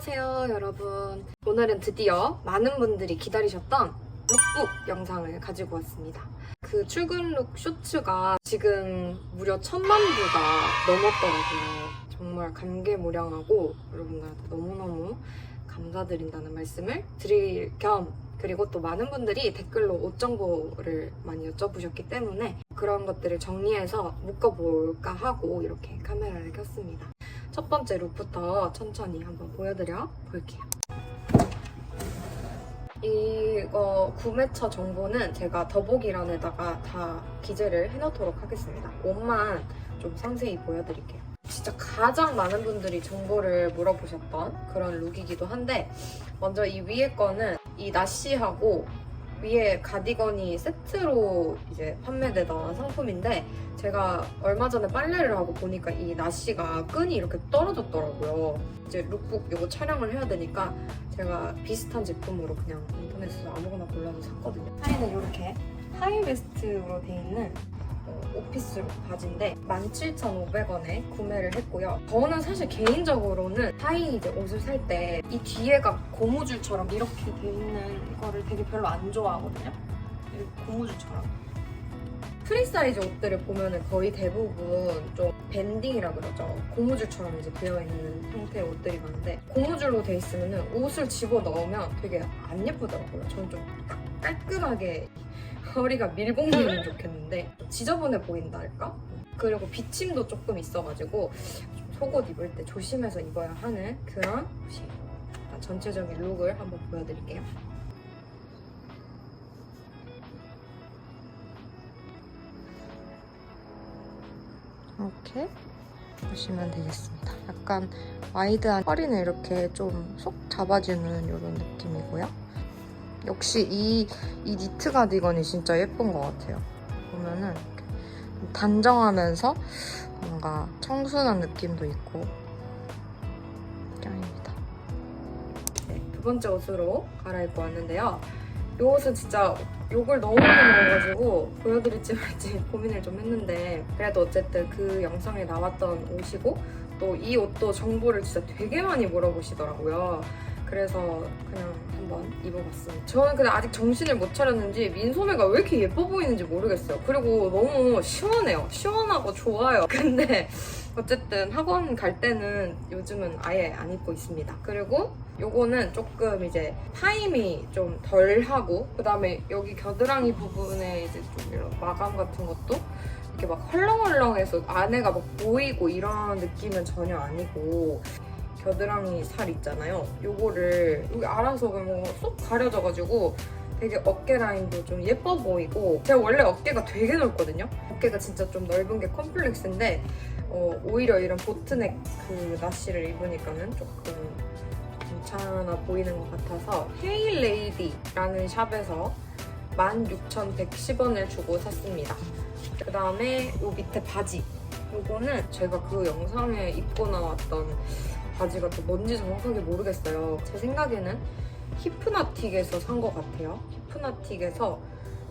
안녕하세요 여러분. 오늘은 드디어 많은 분들이 기다리셨던 룩북 영상을 가지고 왔습니다. 그 출근 룩 쇼츠가 지금 무려 천만 뷰가 넘었더라고요. 정말 감개무량하고 여러분들한테 너무너무 감사드린다는 말씀을 드릴 겸 그리고 또 많은 분들이 댓글로 옷 정보를 많이 여쭤보셨기 때문에 그런 것들을 정리해서 묶어볼까 하고 이렇게 카메라를 켰습니다 첫 번째 룩부터 천천히 한번 보여드려 볼게요. 이거 구매처 정보는 제가 더보기란에다가 다 기재를 해놓도록 하겠습니다. 옷만 좀 상세히 보여드릴게요. 진짜 가장 많은 분들이 정보를 물어보셨던 그런 룩이기도 한데 먼저 이 위에 거는 이 나시하고 위에 가디건이 세트로 이제 판매되던 상품인데 제가 얼마 전에 빨래를 하고 보니까 이 나시가 끈이 이렇게 떨어졌더라고요. 이제 룩북 이거 촬영을 해야 되니까 제가 비슷한 제품으로 그냥 인터넷에서 아무거나 골라서 샀거든요. 하의는 이렇게 하이웨스트로 돼 있는 어, 오피스 바지인데 17,500원에 구매를 했고요. 저는 사실 개인적으로는 하이 이제 옷을 살 때 이 뒤에가 고무줄처럼 이렇게 돼 있는 거를 되게 별로 안 좋아하거든요. 이 고무줄처럼. 프리 사이즈 옷들을 보면은 거의 대부분 좀 밴딩이라 그러죠. 고무줄처럼 이제 되어 있는 형태의 옷들이 많은데 고무줄로 돼 있으면은 옷을 집어 넣으면 되게 안 예쁘더라고요. 저는 좀 깔- 깔끔하게 허리가 밀봉되면 좋겠는데 지저분해 보인다 할까? 그리고 비침도 조금 있어가지고 좀 속옷 입을 때 조심해서 입어야 하는 그런 옷이에요. 전체적인 룩을 한번 보여드릴게요. 이렇게 보시면 되겠습니다. 약간 와이드한 허리는 이렇게 좀 속 잡아주는 이런 느낌이고요. 역시 이, 이 니트 가디건이 진짜 예쁜 것 같아요. 보면은 단정하면서 뭔가 청순한 느낌도 있고 짱입니다. 네, 두 번째 옷으로 갈아입고 왔는데요. 이 옷은 진짜 욕을 너무 많이 먹어가지고 보여드릴지 말지 고민을 좀 했는데 그래도 어쨌든 그 영상에 나왔던 옷이고 또 이 옷도 정보를 진짜 되게 많이 물어보시더라고요. 그래서 그냥 한번 입어봤습니다. 저는 근데 아직 정신을 못 차렸는지 민소매가 왜 이렇게 예뻐 보이는지 모르겠어요. 그리고 너무 시원해요. 시원하고 좋아요. 근데 어쨌든 학원 갈 때는 요즘은 아예 안 입고 있습니다. 그리고 요거는 조금 이제 타임이 좀 덜 하고 그다음에 여기 겨드랑이 부분에 이제 좀 이런 마감 같은 것도 이렇게 막 헐렁헐렁해서 안에가 막 보이고 이런 느낌은 전혀 아니고 겨드랑이 살 있잖아요. 요거를 여기 알아서 그냥 쏙 가려져가지고 되게 어깨 라인도 좀 예뻐 보이고 제가 원래 어깨가 되게 넓거든요. 어깨가 진짜 좀 넓은 게 컴플렉스인데 어, 오히려 이런 보트넥 그 나시를 입으니까는 조금 괜찮아 보이는 것 같아서 헤일레이디라는 샵에서 16,110원을 주고 샀습니다. 그 다음에 요 밑에 바지. 요거는 제가 그 영상에 입고 나왔던 바지가 또 뭔지 정확하게 모르겠어요. 제 생각에는 히프나틱에서 산 것 같아요. 히프나틱에서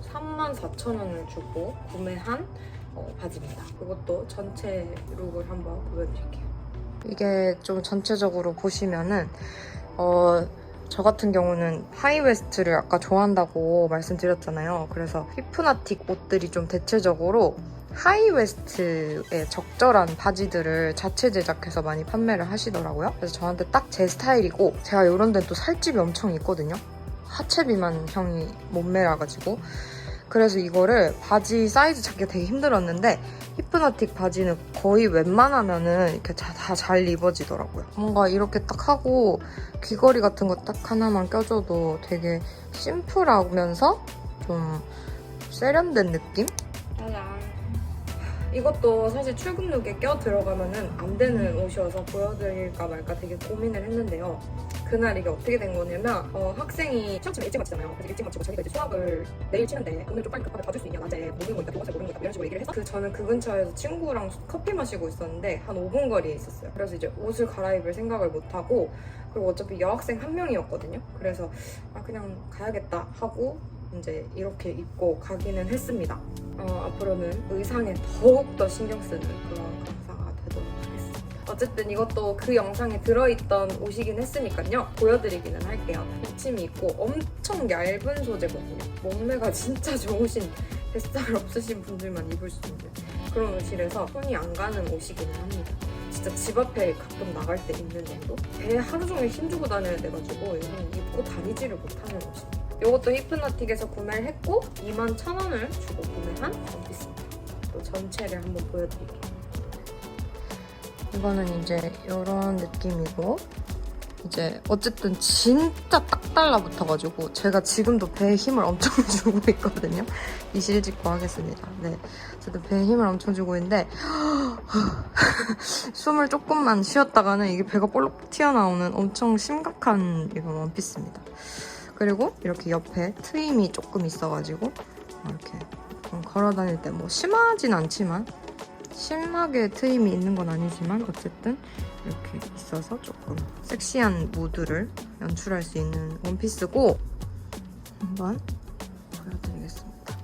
34,000원을 주고 구매한 어, 바지입니다. 이것도 전체 룩을 한번 보여드릴게요. 이게 좀 전체적으로 보시면은 어, 저 같은 경우는 하이웨스트를 아까 좋아한다고 말씀드렸잖아요. 그래서 히프나틱 옷들이 좀 대체적으로 하이웨스트에 적절한 바지들을 자체 제작해서 많이 판매를 하시더라고요. 그래서 저한테 딱 제 스타일이고 제가 이런 데는 또 살집이 엄청 있거든요. 하체 비만 형이 몸매라가지고 그래서 이거를 바지 사이즈 찾기가 되게 힘들었는데 히프나틱 바지는 거의 웬만하면은 이렇게 다 잘 입어지더라고요. 뭔가 이렇게 딱 하고 귀걸이 같은 거 딱 하나만 껴줘도 되게 심플하면서 좀 세련된 느낌? 짜잔. 이것도 사실 출근 룩에 껴 들어가면은 안 되는 옷이어서 보여드릴까 말까 되게 고민을 했는데요. 그날 이게 어떻게 된 거냐면 어, 학생이 시험 치면 일찍 마치잖아요. 그래서 일찍 마치고 자기가 이제 수학을 내일 치는데 오늘 좀 빨리 급하게 봐줄 수 있냐 낮에 모르는 거니까 교과서 모르는 거니까 이런 식으로 얘기를 해서 그 저는 그 근처에서 친구랑 커피 마시고 있었는데 한 5분 거리에 있었어요. 그래서 이제 옷을 갈아입을 생각을 못 하고 그리고 어차피 여학생 한 명이었거든요. 그래서 아 그냥 가야겠다 하고 이제 이렇게 입고 가기는 했습니다. 어, 앞으로는 의상에 더욱더 신경 쓰는 그런 강사가 되도록 하겠습니다. 어쨌든 이것도 그 영상에 들어있던 옷이긴 했으니까요. 보여드리기는 할게요. 비침이 있고 엄청 얇은 소재거든요. 몸매가 진짜 좋으신 뱃살 없으신 분들만 입을 수 있는 그런 옷이라서 손이 안 가는 옷이기는 합니다. 진짜 집 앞에 가끔 나갈 때 입는 정도? 배에 하루 종일 힘주고 다녀야 돼가지고 이건 입고 다니지를 못하는 옷입니다. 이것도 히프나틱에서 구매를 했고 21,000원을 주고 구매한 원피스입니다. 또 전체를 한번 보여드릴게요. 이거는 이제 이런 느낌이고 이제 어쨌든 진짜 딱 달라붙어가지고 제가 지금도 배에 힘을 엄청 주고 있거든요. 이실 짓고 하겠습니다. 네, 어쨌든 배에 힘을 엄청 주고 있는데 숨을 조금만 쉬었다가는 이게 배가 볼록 튀어나오는 엄청 심각한 이런 원피스입니다. 그리고 이렇게 옆에 트임이 조금 있어가지고 이렇게 좀 걸어 다닐 때 뭐 심하진 않지만 심하게 트임이 있는 건 아니지만 어쨌든 이렇게 있어서 조금 섹시한 무드를 연출할 수 있는 원피스고 한번 보여드리겠습니다.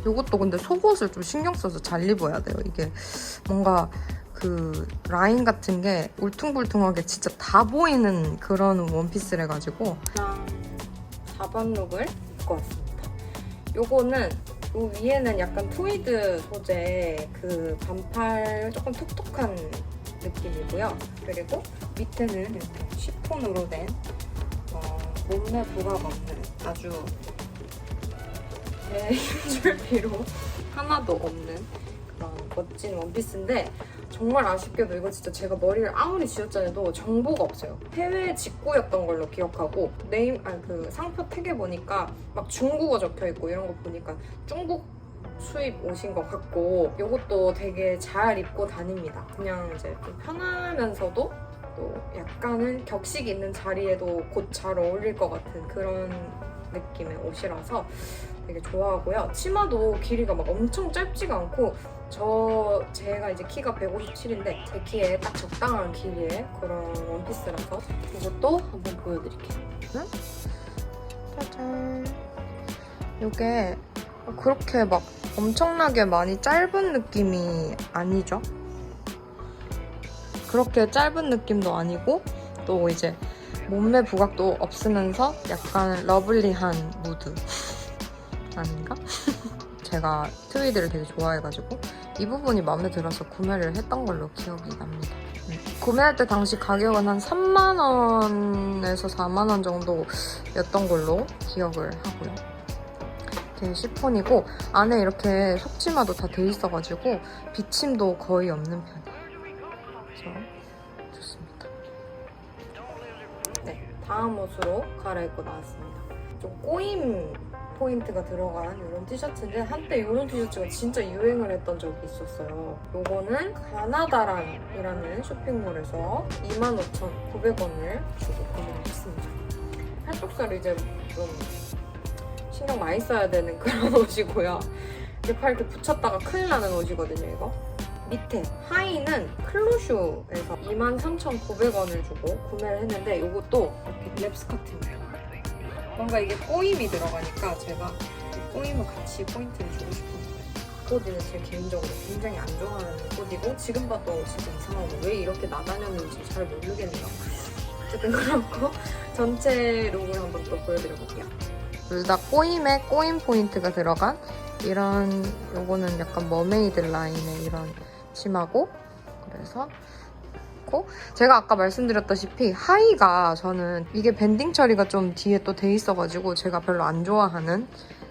이것도 근데 속옷을 좀 신경 써서 잘 입어야 돼요. 이게 뭔가 그 라인 같은 게 울퉁불퉁하게 진짜 다 보이는 그런 원피스래 가지고 4번 룩을 입고 왔습니다. 요거는 요 위에는 약간 트위드 소재 그 반팔 조금 톡톡한 느낌이고요. 그리고 밑에는 이렇게 시폰으로 된 어, 몸매 부각 없는 아주 제 힘줄 필요 하나도 없는 그런 멋진 원피스인데 정말 아쉽게도 이거 진짜 제가 머리를 아무리 지었잖아도 정보가 없어요. 해외 직구였던 걸로 기억하고 네임 아니 그 상표 택에 보니까 막 중국어 적혀 있고 이런 거 보니까 중국 수입 옷인 것 같고 이것도 되게 잘 입고 다닙니다. 그냥 이제 좀 편하면서도 또 약간은 격식 있는 자리에도 곧 잘 어울릴 것 같은 그런 느낌의 옷이라서 되게 좋아하고요. 치마도 길이가 막 엄청 짧지가 않고 저 제가 이제 키가 157인데 제 키에 딱 적당한 길이의 그런 원피스라서 이것도 한번 보여드릴게요. 짜잔. 이게 그렇게 막 엄청나게 많이 짧은 느낌이 아니죠. 그렇게 짧은 느낌도 아니고 또 이제 몸매 부각도 없으면서 약간 러블리한 무드 아닌가? 제가 트위드를 되게 좋아해가지고 이 부분이 마음에 들어서 구매를 했던 걸로 기억이 납니다. 음. 구매할 때 당시 가격은 한 3만 원에서 4만 원 정도였던 걸로 기억을 하고요. 이렇게 시폰이고 안에 이렇게 속치마도 다 돼 있어가지고 비침도 거의 없는 편이에요. 좋습니다. 네, 다음 옷으로 갈아입고 나왔습니다. 좀 꼬임 포인트가 들어간 이런 티셔츠인데 한때 이런 티셔츠가 진짜 유행을 했던 적이 있었어요. 요거는 가나다란이라는 쇼핑몰에서 25,900원을 주고 구매를 했습니다. 팔뚝살을 이제 좀 신경 많이 써야 되는 그런 옷이고요. 이렇게 팔 이렇게 붙였다가 큰일 나는 옷이거든요, 이거. 밑에 하의는 클로슈에서 23,900원을 주고 구매를 했는데 이것도 이렇게 랩 스커트입니다. 뭔가 이게 꼬임이 들어가니까 제가 이 꼬임을 같이 포인트를 주고 싶은 거예요. 코디는 제 개인적으로 굉장히 안 좋아하는 코디고 지금 봐도 진짜 이상하고 왜 이렇게 나다녔는지 잘 모르겠네요. 어쨌든 그렇고 전체 룩을 한번 또 보여드려볼게요. 둘 다 꼬임에 꼬임 포인트가 들어간 이런 요거는 약간 머메이드 라인의 이런 치마고 그래서 고 제가 아까 말씀드렸다시피 하의가 저는 이게 밴딩 처리가 좀 뒤에 또 돼 있어가지고 제가 별로 안 좋아하는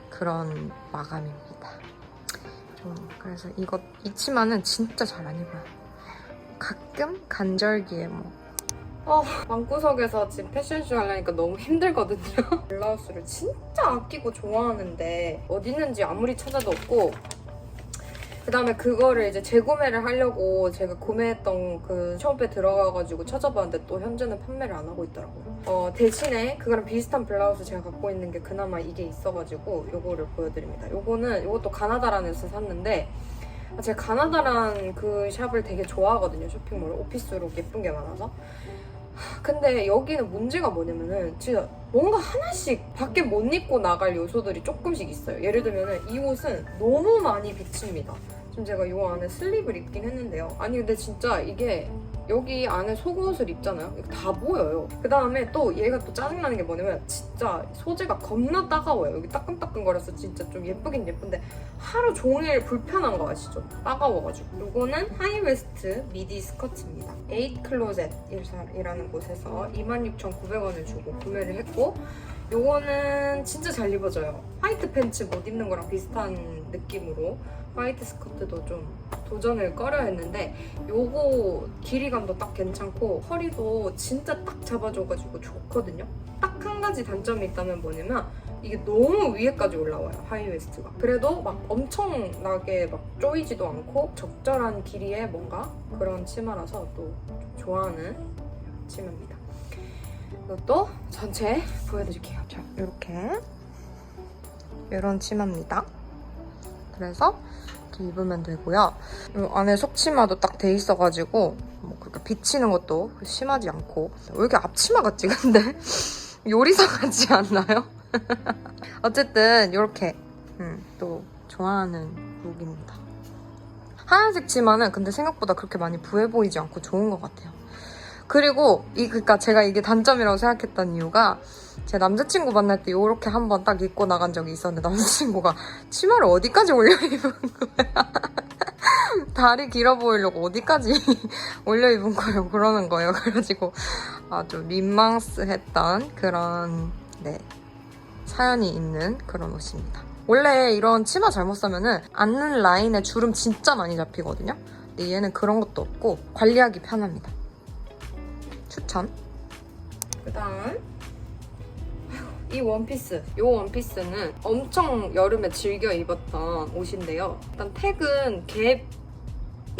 그런 마감입니다. 좀 그래서 이거 이 치마는 진짜 잘 안 입어요. 가끔 간절기에 뭐 어, 방구석에서 지금 패션쇼 하려니까 너무 힘들거든요. 블라우스를 진짜 아끼고 좋아하는데 어디 있는지 아무리 찾아도 없고 그 다음에 그거를 이제 재구매를 하려고 제가 구매했던 그 숍에 들어가가지고 찾아봤는데 또 현재는 판매를 안 하고 있더라고요. 어, 대신에 그거랑 비슷한 블라우스 제가 갖고 있는 게 그나마 이게 있어가지고 요거를 보여드립니다. 요거는 요것도 가나다란에서 샀는데 아, 제가 가나다란 그 샵을 되게 좋아하거든요. 쇼핑몰 오피스룩 예쁜 게 많아서. 하, 근데 여기는 문제가 뭐냐면은 진짜 뭔가 하나씩 밖에 못 입고 나갈 요소들이 조금씩 있어요. 예를 들면은 이 옷은 너무 많이 비칩니다. 지금 제가 이 안에 슬립을 입긴 했는데요. 아니 근데 진짜 이게 여기 안에 속옷을 입잖아요. 이거 다 보여요. 그 다음에 또 얘가 또 짜증나는 게 뭐냐면 진짜 소재가 겁나 따가워요. 여기 따끔따끔거려서 진짜 좀 예쁘긴 예쁜데 하루 종일 불편한 거 아시죠? 따가워가지고. 요거는 하이웨스트 미디 스커트입니다. 에잇 클로zet이라는 곳에서 26,900원을 주고 구매를 했고 요거는 진짜 잘 입어져요. 화이트 팬츠 못 입는 거랑 비슷한 느낌으로 화이트 스커트도 좀 도전을 꺼려 했는데 요거 길이감도 딱 괜찮고 허리도 진짜 딱 잡아줘가지고 좋거든요. 딱 한 가지 단점이 있다면 뭐냐면 이게 너무 위에까지 올라와요 하이웨스트가. 그래도 막 엄청나게 막 쪼이지도 않고 적절한 길이의 뭔가 그런 치마라서 또 좋아하는 치마입니다. 이것도 전체 보여드릴게요. 자, 이렇게 이런 치마입니다. 그래서 이렇게 입으면 되고요. 이 안에 속치마도 딱 돼 있어가지고 뭐 그렇게 비치는 것도 심하지 않고 왜 이렇게 앞치마 같지 근데 요리사 같지 않나요? 어쨌든 이렇게 음, 또 좋아하는 룩입니다. 하얀색 치마는 근데 생각보다 그렇게 많이 부해 보이지 않고 좋은 것 같아요. 그리고 이 그러니까 제가 이게 단점이라고 생각했던 이유가 제 남자친구 만날 때 이렇게 한 번 딱 입고 나간 적이 있었는데 남자친구가 치마를 어디까지 올려 입은 거야? 다리 길어 보이려고 어디까지 올려 입은 거예요? 그러는 거예요. 그래가지고 아주 민망했던 그런 네 사연이 있는 그런 옷입니다. 원래 이런 치마 잘못 사면은 앉는 라인에 주름 진짜 많이 잡히거든요. 근데 얘는 그런 것도 없고 관리하기 편합니다. 추천. 그다음 이 원피스. 이 원피스는 엄청 여름에 즐겨 입었던 옷인데요. 일단 택은 갭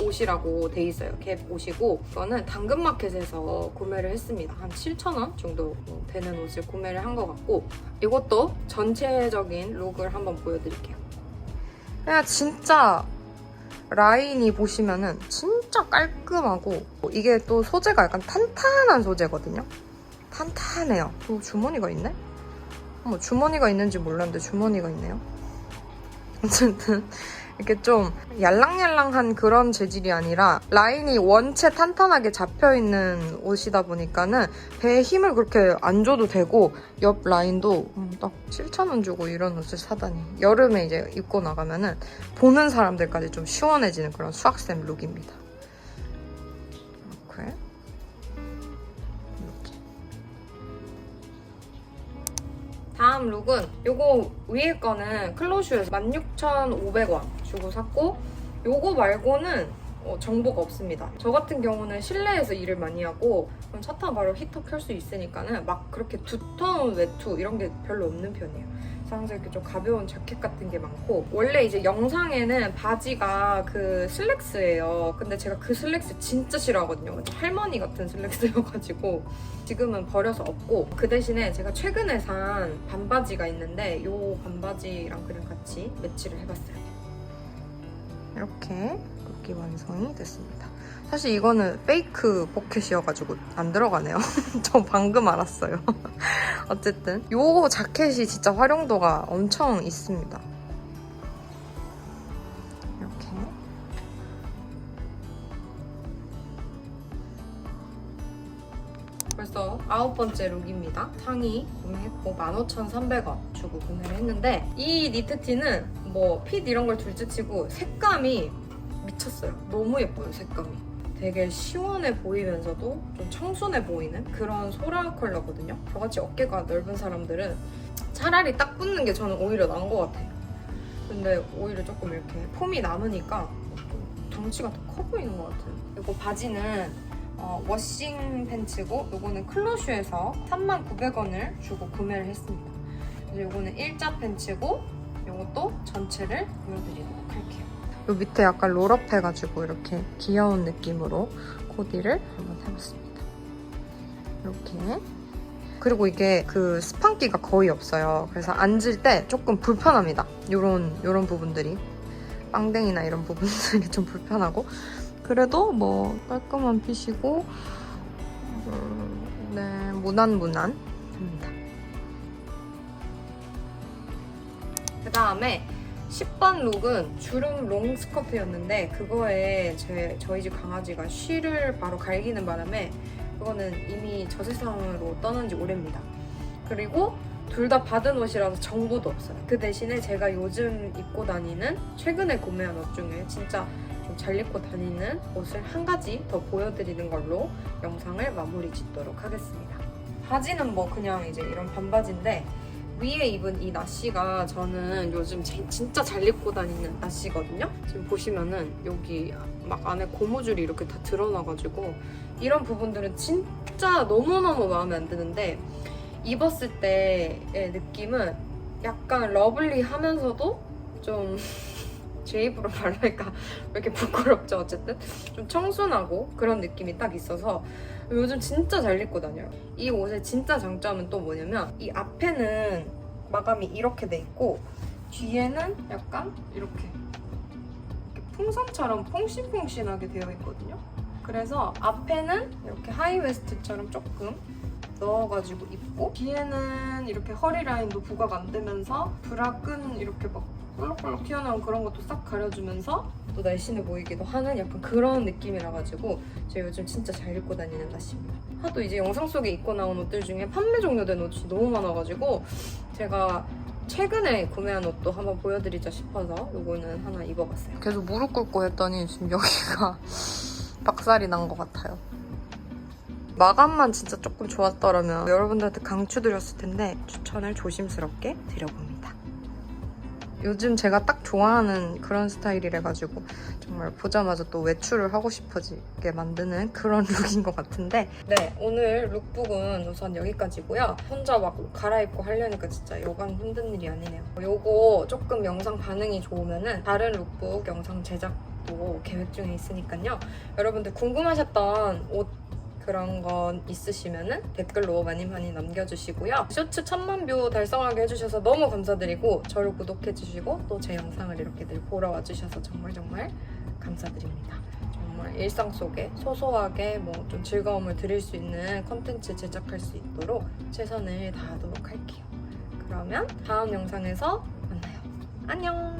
옷이라고 돼 있어요. 갭 옷이고 이거는 당근마켓에서 구매를 했습니다. 한 7,000원 정도 되는 옷을 구매를 한 것 같고 이것도 전체적인 룩을 한번 보여드릴게요. 그냥 진짜 라인이 보시면은 진짜 깔끔하고 이게 또 소재가 약간 탄탄한 소재거든요. 탄탄해요. 또 주머니가 있네? 어머, 주머니가 있는지 몰랐는데 주머니가 있네요. 어쨌든 이렇게 좀 얄랑얄랑한 그런 재질이 아니라 라인이 원체 탄탄하게 잡혀있는 옷이다 보니까는 배에 힘을 그렇게 안 줘도 되고 옆 라인도 음, 딱 7,000원 주고 이런 옷을 사다니 여름에 이제 입고 나가면은 보는 사람들까지 좀 시원해지는 그런 수학생 룩입니다. 이렇게. 다음 룩은 요거 위에 거는 클로슈에서 16,500원 주고 샀고 요거 말고는 어, 정보가 없습니다. 저 같은 경우는 실내에서 일을 많이 하고 그럼 차 타면 바로 히터 켤 수 있으니까는 막 그렇게 두터운 외투 이런 게 별로 없는 편이에요. 그래서 항상 이렇게 좀 가벼운 자켓 같은 게 많고 원래 이제 영상에는 바지가 그 슬랙스예요. 근데 제가 그 슬랙스 진짜 싫어하거든요. 할머니 같은 슬랙스여가지고 지금은 버려서 없고 그 대신에 제가 최근에 산 반바지가 있는데 이 반바지랑 그냥 같이 매치를 해봤어요. 이렇게 룩이 완성이 됐습니다. 사실 이거는 페이크 포켓이어가지고 안 들어가네요. 저 방금 알았어요. 어쨌든 이 자켓이 진짜 활용도가 엄청 있습니다. 아홉 번째 룩입니다. 상의 구매했고 15,300원 주고 구매를 했는데 이 니트티는 뭐 핏 이런 걸 둘째치고 색감이 미쳤어요. 너무 예뻐요 색감이. 되게 시원해 보이면서도 좀 청순해 보이는 그런 소라 컬러거든요. 저같이 어깨가 넓은 사람들은 차라리 딱 붙는 게 저는 오히려 나은 것 같아요. 근데 오히려 조금 이렇게 폼이 남으니까 덩치가 더 커 보이는 것 같아요. 그리고 바지는 어, 워싱 팬츠고 요거는 클로슈에서 39,900원을 주고 구매를 했습니다. 요거는 일자 팬츠고 요것도 전체를 보여드리도록 할게요. 요 밑에 약간 롤업 해가지고 이렇게 귀여운 느낌으로 코디를 한번 해봤습니다. 이렇게 그리고 이게 그 스판기가 거의 없어요. 그래서 앉을 때 조금 불편합니다. 요런 요런 부분들이 빵댕이나 이런 부분들이 좀 불편하고 그래도 뭐 깔끔한 핏이고 음, 네 무난무난합니다. 그 다음에 10번 룩은 주름 롱 스커트였는데 그거에 제, 저희 집 강아지가 쉬를 바로 갈기는 바람에 그거는 이미 저 세상으로 떠난 지 오래입니다. 그리고 둘 다 받은 옷이라서 정보도 없어요. 그 대신에 제가 요즘 입고 다니는 최근에 구매한 옷 중에 진짜 좀 잘 입고 다니는 옷을 한 가지 더 보여드리는 걸로 영상을 마무리 짓도록 하겠습니다. 바지는 뭐 그냥 이제 이런 반바지인데 위에 입은 이 나시가 저는 요즘 제- 진짜 잘 입고 다니는 나시거든요. 지금 보시면은 여기 막 안에 고무줄이 이렇게 다 드러나가지고 이런 부분들은 진짜 너무너무 마음에 안 드는데 입었을 때의 느낌은 약간 러블리하면서도 좀 제 입으로 말하니까? 왜 이렇게 부끄럽죠 어쨌든? 좀 청순하고 그런 느낌이 딱 있어서 요즘 진짜 잘 입고 다녀요. 이 옷의 진짜 장점은 또 뭐냐면 이 앞에는 마감이 이렇게 돼 있고 뒤에는 약간 이렇게, 이렇게 풍선처럼 퐁신퐁신하게 되어 있거든요. 그래서 앞에는 이렇게 하이웨스트처럼 조금 넣어가지고 입고 뒤에는 이렇게 허리 라인도 부각 안 되면서 브라 끈 이렇게 막 볼록볼록 튀어나온 그런 것도 싹 가려주면서 또 날씬해 보이기도 하는 약간 그런 느낌이라 가지고 제가 요즘 진짜 잘 입고 다니는 나시입니다. 하도 이제 영상 속에 입고 나온 옷들 중에 판매 종료된 옷이 너무 많아가지고 제가 최근에 구매한 옷도 한번 보여드리자 싶어서 요거는 하나 입어봤어요. 계속 무릎 꿇고 했더니 지금 여기가 박살이 난 것 같아요. 마감만 진짜 조금 좋았더라면 여러분들한테 강추드렸을 텐데 추천을 조심스럽게 드려봅니다. 요즘 제가 딱 좋아하는 그런 스타일이라가지고 정말 보자마자 또 외출을 하고 싶어지게 만드는 그런 룩인 것 같은데. 네 오늘 룩북은 우선 여기까지고요. 혼자 막옷 갈아입고 하려니까 진짜 여간 힘든 일이 아니네요. 요거 조금 영상 반응이 좋으면은 다른 룩북 영상 제작도 계획 중에 있으니까요. 여러분들 궁금하셨던 옷 그런 건 있으시면은 댓글로 많이 많이 남겨주시고요. 쇼츠 천만 뷰 달성하게 해주셔서 너무 감사드리고 저를 구독해주시고 또 제 영상을 이렇게 늘 보러 와주셔서 정말 정말 감사드립니다. 정말 일상 속에 소소하게 뭐 좀 즐거움을 드릴 수 있는 컨텐츠 제작할 수 있도록 최선을 다하도록 할게요. 그러면 다음 영상에서 만나요. 안녕!